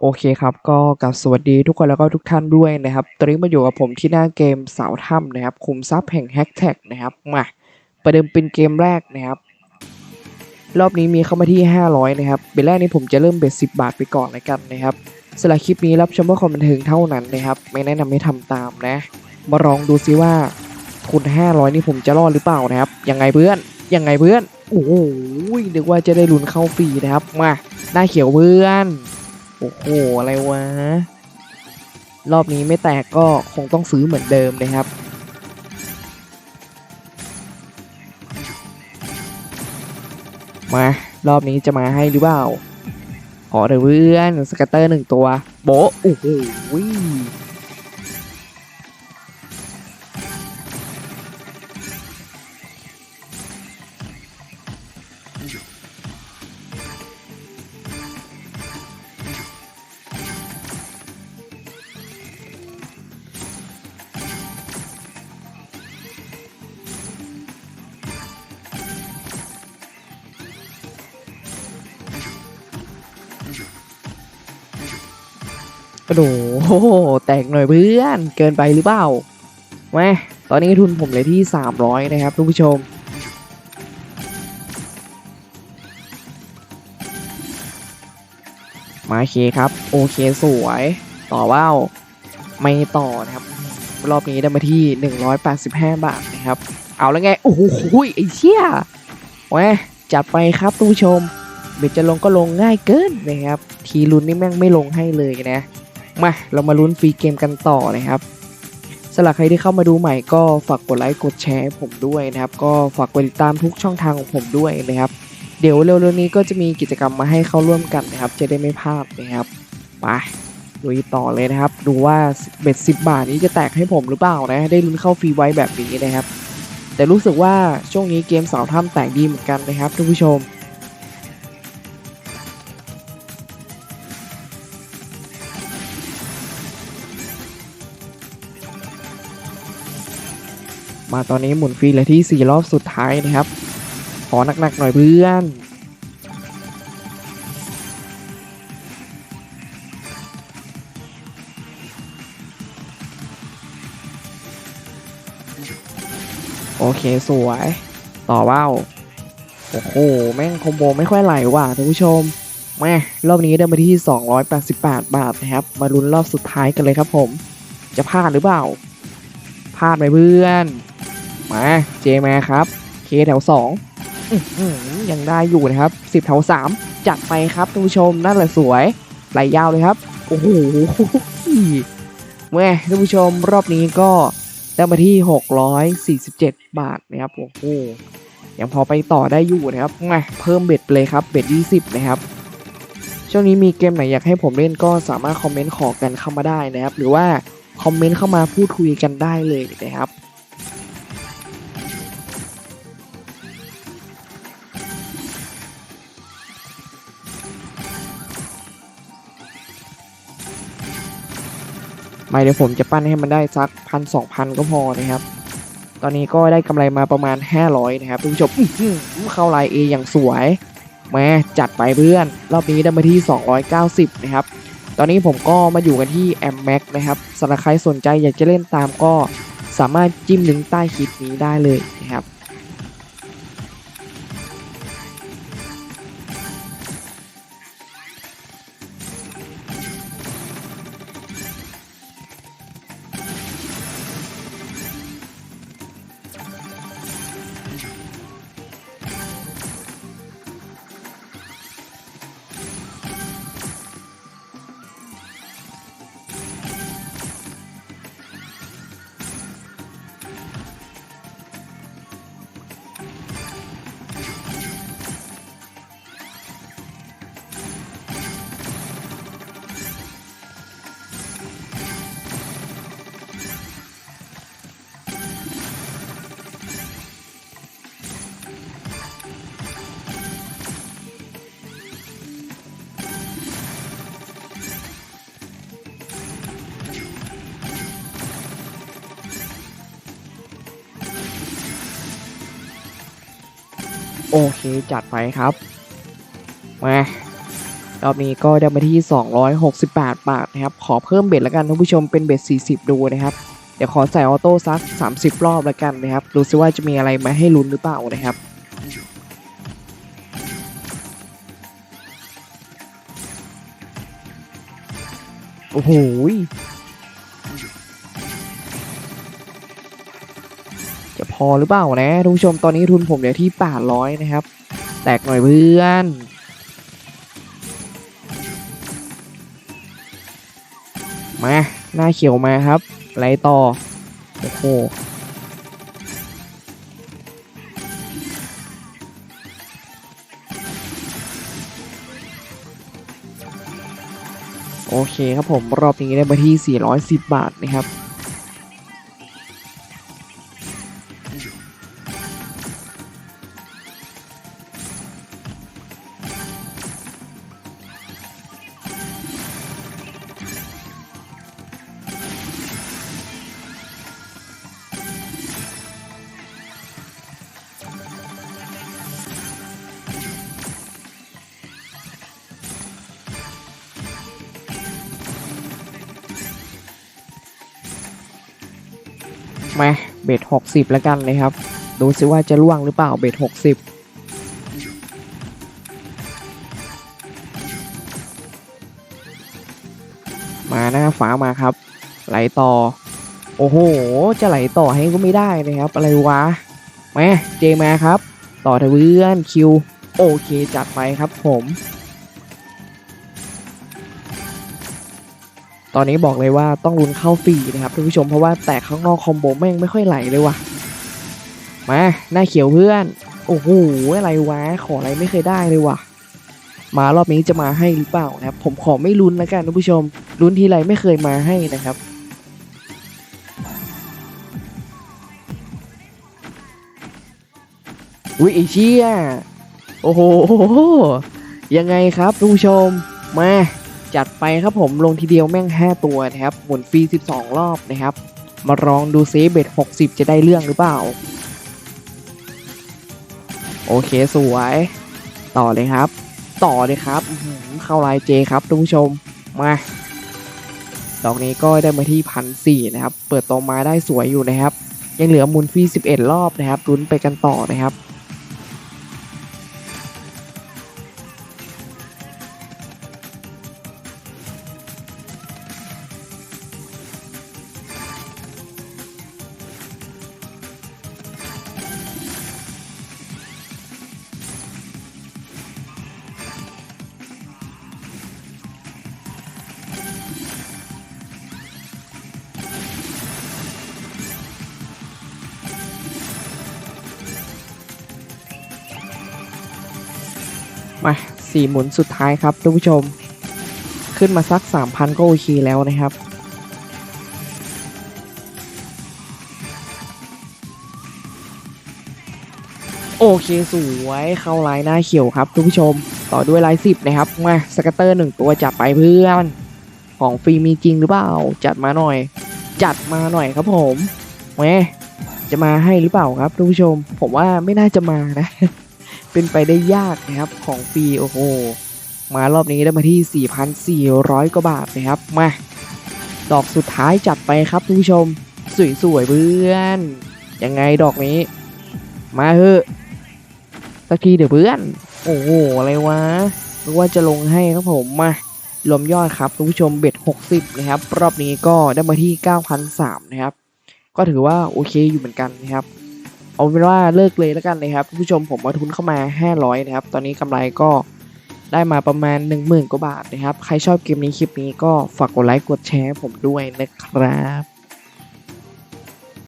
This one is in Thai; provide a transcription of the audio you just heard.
โอเคครับ ก็กับสวัสดีทุกคนแล้วก็ทุกท่านด้วยนะครับ ตอนนี้มาอยู่กับผมที่หน้าเกมเสาวถ้ำนะครับ คุมทรัพย์แห่งแฮกแท็กนะครับ มาประเดิมเป็นเกมแรกนะครับ รอบนี้มีเข้ามาที่ 500 นะครับ เบลแรกนี้ผมจะเริ่มเบ็ด10 บาทไปก่อนเลยกันนะครับสำหรับคลิปนี้รับชมเพื่อความบันเทิงเท่านั้นนะครับ ไม่แนะนำให้ทำตามนะ มาลองดูซิว่าทุน500 นี่ผมจะรอดหรือเปล่านะครับ ยังไงเพื่อน ยังไงเพื่อน โอ้โหนึกว่าจะได้ลุ้นเข้าฟรีนะครับ มา หน้าเขียวเพื่อน โอ้โห อะไรวะ รอบนี้ไม่แตกก็คงต้องซื้อเหมือนเดิมนะครับ มา รอบนี้จะมาให้หรือเปล่า ขอเถอะเพื่อนสกัตเตอร์หนึ่งตัว โบโอ้โหก โดโอ้โห แตกหน่อยเพื่อน เกินไปหรือเปล่าแม่ตอนนี้ทุนผมเลยที่ 300 นะครับทุกผู้ชม มาเคครับ โอเคสวย ต่อว่าวไม่ต่อนะครับ รอบนี้ได้มาที่ 185 บาทนะครับ เอาแล้วไง โอ้โหไอ้เชี่ยแหวจัดไปครับทุกผู้ชมเบ็ดจะลงก็ลงง่ายเกินนะครับ ทีลุ้นนี่แม่งไม่ลงให้เลยนะ มาเรามาลุ้นฟรีเกมกันต่อนะครับสำหรับใครที่เข้ามาดูใหม่ก็ฝากกดไลค์กดแชร์ผมด้วยนะครับ ก็ฝากกดติดตามทุกช่องทางของผมด้วยนะครับ เดี๋ยวเร็วๆนี้ก็จะมีกิจกรรมมาให้เข้าร่วมกันนะครับ จะได้ไม่พลาดนะครับไปลุยต่อเลยนะครับ ดูว่าเบ็ด10บาทนี้จะแตกให้ผมหรือเปล่านะ ได้ลุ้นเข้าฟรีไว้แบบนี้นะครับ แต่รู้สึกว่าช่วงนี้เกมสาวถ้ำแตกดีเหมือนกันนะครับท่านผู้ชม มาตอนนี้หมุนฟรีเลยที่ 4 รอบสุดท้ายนะครับ ขอหนักๆหน่อยเพื่อนโอเค สวย ต่อว่าวโอ้โห แม่งคอมโบไม่ค่อยไหลว่ะท่านผู้ชมแม่รอบนี้ได้มาที่ 288 บาทนะครับ มาลุ้นรอบสุดท้ายกันเลยครับผม จะพลาดหรือเปล่า พลาดไหมเพื่อน มา เจมาครับ เคแถวสองยังได้อยู่นะครับสิบแถวสามจัดไปครับท่านผู้ชมนั่นแหละสวยไหลยาวเลยครับ โอ้โหแม่ท่านผู้ชมรอบนี้ก็ได้มาที่ 647 บาทนะครับโอ้โหยังพอไปต่อได้อยู่นะครับมาเพิ่มเบ็ดเลยครับเบ็ด 20 นะครับ ช่วงนี้มีเกมไหนอยากให้ผมเล่นก็สามารถคอมเมนต์ขอกันเข้ามาได้นะครับ หรือว่าคอมเมนต์เข้ามาพูดคุยกันได้เลยนะครับ ไม่เดี๋ยวผมจะปั้นให้มันได้สักพันสองพันก็พอนะครับ ตอนนี้ก็ได้กำไรมาประมาณ 500 นะครับทุกผู้ชมเข้าไลน์ A อย่างสวยแม่จัดไปเพื่อน รอบนี้ได้มาที่ 290 นะครับ ตอนนี้ผมก็มาอยู่กันที่ M Max นะครับสำหรับใครสนใจอยากจะเล่นตามก็สามารถจิ้มลิงก์ใต้คลิปนี้ได้เลยนะครับ โอเคจัดไปครับ มารอบนี้ก็ได้มาที่ 268 บาทนะครับ ขอเพิ่มเบ็ดแล้วกันท่านผู้ชมเป็นเบ็ด 40 ดูนะครับ เดี๋ยวขอใส่ออโต้ซัก 30 รอบแล้วกันนะครับ ดูซิว่าจะมีอะไรมาให้ลุ้นหรือเปล่านะครับโอ้โห อหรือเปล่านะท่านผู้ชมตอนนี้ทุนผมเหลือที่800นะครับ แตกหน่อยเพื่อนมาหน้าเขียวมาครับไรต่อโอ้โหโอเคครับผมรอบนี้ได้มาที่ 410 บาทนะครับ มา เบทหกสิบแล้วกันเลยครับ ดูซิว่าจะล่วงหรือเปล่าเบทหกสิบมาหน้าฟ้ามาครับ ไหลต่อ โอ้โห จะไหลต่อให้ก็ไม่ได้นะครับ อะไรวะแมาเจมาครับ ต่อเถอะเพื่อนคิว โอเคจัดไปครับผม ตอนนี้บอกเลยว่าต้องลุ้นเข้าฟรีนะครับท่านผู้ชมเพราะว่าแตกข้างนอกคอมโบแม่งไม่ค่อยไหลเลยว่ะ มาหน้าเขียวเพื่อน โอ้โหอะไรวะขออะไรไม่เคยได้เลยว่ะ มารอบนี้จะมาให้หรือเปล่านะครับ ผมขอไม่ลุ้นแล้วกันท่านผู้ชมลุ้นทีไรไม่เคยมาให้นะครับอุ้ยไอเชี่ยโอ้โหยังไงครับท่านผู้ชมมา จัดไปครับผมลงทีเดียวแม่ง 5 ตัวนะครับหมุนฟรี 12 รอบนะครับ มาลองดูเซฟเบ็ด60 จะได้เรื่องหรือเปล่า โอเคสวย ต่อเลยครับ ต่อเลยครับ เข้าลายเจครับท่านผู้ชมมาดอกนี้ก็ได้มาที่พันสี่นะครับ เปิดตัวมาได้สวยอยู่นะครับ ยังเหลือมุนฟรี11 รอบนะครับลุ้นไปกันต่อนะครับ มาสี่หมุนสุดท้ายครับท่านผู้ชม ขึ้นมาสัก3,000ก็โอเคแล้วนะครับ โอเคสวยเข้าลายหน้าเขียวครับท่านผู้ชม ต่อด้วยลายสิบนะครับมาสกัตเตอร์หนึ่งตัวจัดไปเพื่อนของฟรีมีจริงหรือเปล่า จัดมาหน่อย จัดมาหน่อยครับผมแหมจะมาให้หรือเปล่าครับท่านผู้ชม ผมว่าไม่น่าจะมานะ เป็นไปได้ยากนะครับของฟรีโอ้โหมารอบนี้ได้มาที่ 4,400 กว่าบาทนะครับมาดอกสุดท้ายจัดไปครับทุกผู้ชม สวยๆเพื่อนยังไงดอกนี้ มาเถอะสักทีเดี๋ยวเพื่อน โอ้โหอะไรวะนึกว่าจะลงให้ครับผมมารวมยอดครับทุกผู้ชมเบ็ด 60 นะครับ รอบนี้ก็ได้มาที่ 9,003นะครับ ก็ถือว่าโอเคอยู่เหมือนกันนะครับ เอาเป็นว่าเลิกเลยแล้วกันนะครับผู้ชมผมมาทุนเข้ามา 500 นะครับ ตอนนี้กำไรก็ได้มาประมาณ 10,000 กว่าบาทนะครับ ใครชอบเกมนี้คลิปนี้ก็ฝากกดไลค์กดแชร์ผมด้วยนะครับ